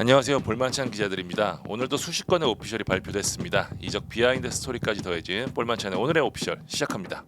안녕하세요. 볼만찬 기자들입니다. 오늘도 수십 건의 오피셜이 발표됐습니다. 이적 비하인드 스토리까지 더해진 볼만찬의 오늘의 오피셜 시작합니다.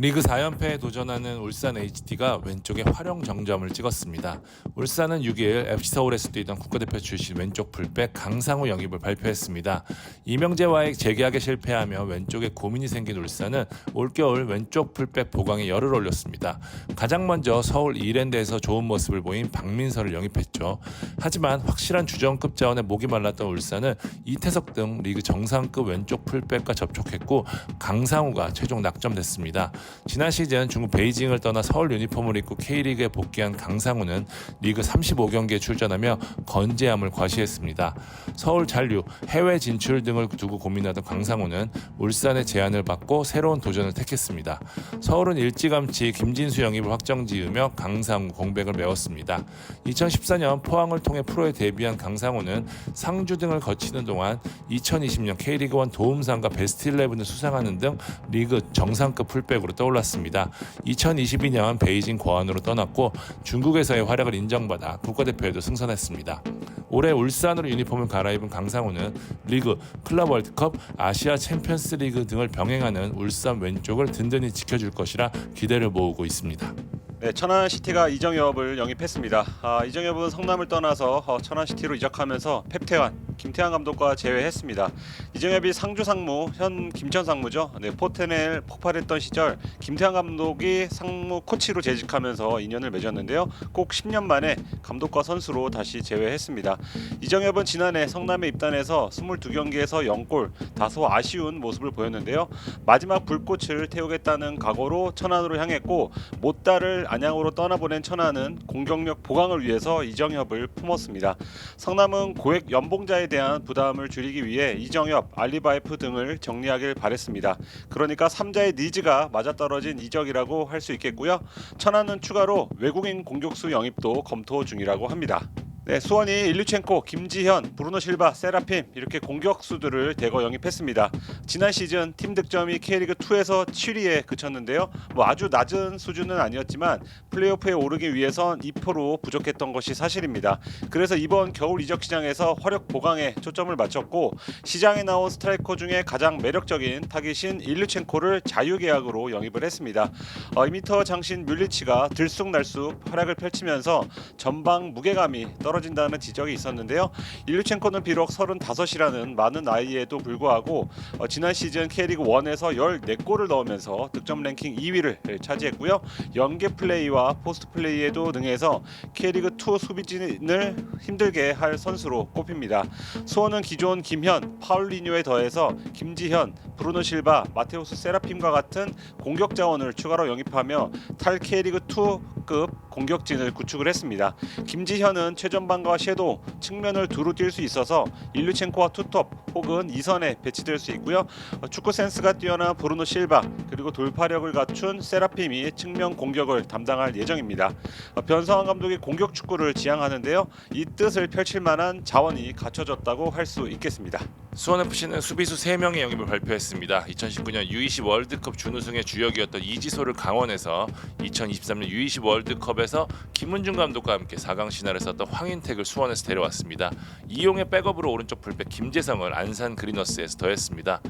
리그 4연패에 도전하는 울산 HD가 왼쪽에 활용 정점을 찍었습니다. 울산은 6일 FC 서울에서 뛰던 국가대표 출신 왼쪽 풀백 강상우 영입을 발표했습니다. 이명재와의 재계약에 실패하며 왼쪽에 고민이 생긴 울산은 올겨울 왼쪽 풀백 보강에 열을 올렸습니다. 가장 먼저 서울 이랜드에서 좋은 모습을 보인 박민서를 영입했죠. 하지만 확실한 주전급 자원에 목이 말랐던 울산은 이태석 등 리그 정상급 왼쪽 풀백과 접촉했고 강상우가 최종 낙점됐습니다. 지난 시즌 중국 베이징을 떠나 서울 유니폼을 입고 K리그에 복귀한 강상우는 리그 35경기에 출전하며 건재함을 과시했습니다. 서울 잔류, 해외 진출 등을 두고 고민하던 강상우는 울산의 제안을 받고 새로운 도전을 택했습니다. 서울은 일찌감치 김진수 영입을 확정지으며 강상우 공백을 메웠습니다. 2014년 포항을 통해 프로에 데뷔한 강상우는 상주 등을 거치는 동안 2020년 K리그1 도움상과 베스트 11을 수상하는 등 리그 정상급 풀백으로 떠올랐습니다. 2022년 베이징 고안으로 떠났고 중국에서의 활약을 인정받아 국가대표에도 승선했습니다. 올해 울산으로 유니폼을 갈아입은 강상우는 리그, 클럽 월드컵, 아시아 챔피언스 리그 등을 병행하는 울산 왼쪽을 든든히 지켜줄 것이라 기대를 모으고 있습니다. 네, 천안시티가 이정엽을 영입했습니다. 아, 이정엽은 성남을 떠나서 어, 천안시티로 이적하면서 펩태환, 김태환 감독과 재회했습니다. 이정엽이 상주 상무, 현 김천 상무죠. 네, 포텐을 폭발했던 시절 김태환 감독이 상무 코치로 재직하면서 인연을 맺었는데요. 꼭 10년 만에 감독과 선수로 다시 재회했습니다. 이정엽은 지난해 성남에 입단해서 22경기에서 0골, 다소 아쉬운 모습을 보였는데요. 마지막 불꽃을 태우겠다는 각오로 천안으로 향했고 못다를 안양으로 떠나보낸 천안은 공격력 보강을 위해서 이정엽을 품었습니다. 성남은 고액 연봉자에 대한 부담을 줄이기 위해 이정엽, 알리바이프 등을 정리하길 바랬습니다. 그러니까 3자의 니즈가 맞아떨어진 이적이라고 할 수 있겠고요. 천안은 추가로 외국인 공격수 영입도 검토 중이라고 합니다. 네, 수원이 일류첸코, 김지현, 브루노 실바, 세라핌 이렇게 공격수들을 대거 영입했습니다. 지난 시즌 팀 득점이 K리그 2에서 7위에 그쳤는데요. 뭐 아주 낮은 수준은 아니었지만 플레이오프에 오르기 위해선 2%로 부족했던 것이 사실입니다. 그래서 이번 겨울 이적 시장에서 화력 보강에 초점을 맞췄고 시장에 나온 스트라이커 중에 가장 매력적인 타깃인 일류첸코를 자유계약으로 영입을 했습니다. 어, 2m 장신 뮬리치가 들쑥날쑥 활약을 펼치면서 전방 무게감이 떨어 진다는 지적이 있었는데요. 일류첸코는 비록 35이라는 많은 나이에도 불구하고 어, 지난 시즌 K리그 1에서 14골을 넣으면서 득점 랭킹 2위를 차지했고요. 연계 플레이와 포스트 플레이에도 능해서 K리그 2 수비진을 힘들게 할 선수로 꼽힙니다. 수원은 기존 김현, 파울리뉴에 더해서 김지현, 브루노 실바, 마테우스 세라핌과 같은 공격 자원을 추가로 영입하며 탈 K리그 2급 공격진을 구축을 했습니다. 김지현은 최전방과 섀도우 측면을 두루 뛸 수 있어서 일류첸코와 투톱 혹은 이선에 배치될 수 있고요. 어, 축구 센스가 뛰어난 브루노 실바 그리고 돌파력을 갖춘 세라핌이 측면 공격을 담당할 예정입니다. 어, 변성환 감독이 공격 축구를 지향하는데요. 이 뜻을 펼칠 만한 자원이 갖춰졌다고 할 수 있겠습니다. 수원 FC는 수비수 3명의 영입을 발표했습니다. 2019년 U20 월드컵 준우승의 주역이었던 이지소를 강원에서 2023년 U20 월드컵에서 김은중 감독과 함께 4강 신화를 썼던 황인택을 수원에서 데려왔습니다. 이용의 백업으로 오른쪽 풀백 김재성을 안산 그리너스에서 더했습니다.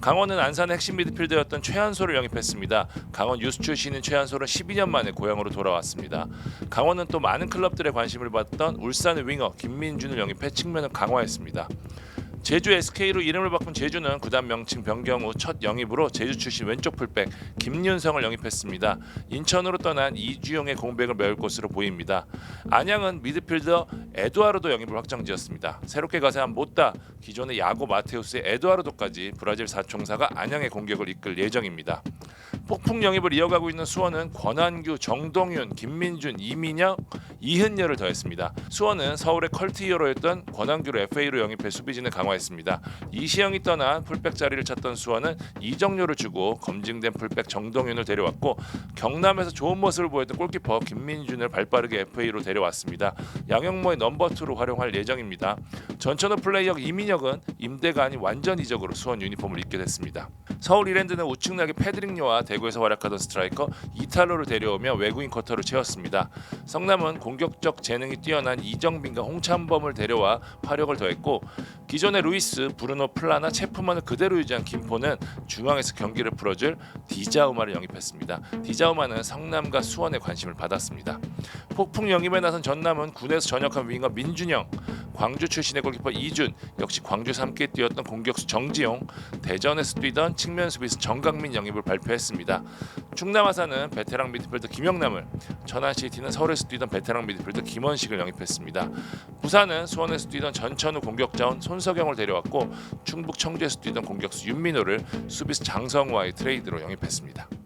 강원은 안산의 핵심 미드필더였던 최한소를 영입했습니다. 강원 유스 출신인 최한소는 12년 만에 고향으로 돌아왔습니다. 강원은 또 많은 클럽들의 관심을 받던 울산의 윙어 김민준을 영입해 측면을 강화했습니다. 제주 SK로 이름을 바꾼 제주는 구단 명칭 변경 후 첫 영입으로 제주 출신 왼쪽 풀백 김윤성을 영입했습니다. 인천으로 떠난 이주용의 공백을 메울 것으로 보입니다. 안양은 미드필더 에두아르도 영입을 확정지었습니다. 새롭게 가세한 못다 기존의 야고 마테우스의 에두아르도까지 브라질 사총사가 안양의 공격을 이끌 예정입니다. 폭풍 영입을 이어가고 있는 수원은 권한규, 정동윤, 김민준, 이민혁, 이흔여를 더했습니다. 수원은 서울의 컬트 히어로였던 권한규를 FA로 영입해 수비진을 강화했습니다. 이시영이 떠난 풀백 자리를 찾던 수원은 이정료를 주고 검증된 풀백 정동윤을 데려왔고 경남에서 좋은 모습을 보였던 골키퍼 김민준을 발빠르게 FA로 데려왔습니다. 양영모의 넘버 2로 활용할 예정입니다. 전천후 플레이어 이민혁은 임대가 아닌 완전 이적으로 수원 유니폼을 입게 됐습니다. 서울 이랜드는 우측락의 패드릭요와 대구에서 활약하던 스트라이커 이탈로를 데려오며 외국인 쿼터를 채웠습니다. 성남은 공격적 재능이 뛰어난 이정빈과 홍찬범을 데려와 화력을 더했고 기존의 루이스, 브루노 플라나, 체프만을 그대로 유지한 김포는 중앙에서 경기를 풀어줄 디자우마를 영입했습니다. 디자우마는 성남과 수원의 관심을 받았습니다. 폭풍 영입에 나선 전남은 군에서 전역한 윙어 민준영, 광주 출신의 골키퍼 이준, 역시 광주에서 함께 뛰었던 공격수 정지용, 대전에서 뛰던 측면 수비수 정강민 영입을 발표했습니다. 충남 아산은 베테랑 미드필더 김영남을, 천안 시티는 서울에서 뛰던 베테랑 미드필더 김원식을 영입했습니다. 부산은 수원에서 뛰던 전천후 공격자원 손석영을 데려왔고 충북 청주에서 뛰던 공격수 윤민호를 수비수 장성우와의 트레이드로 영입했습니다.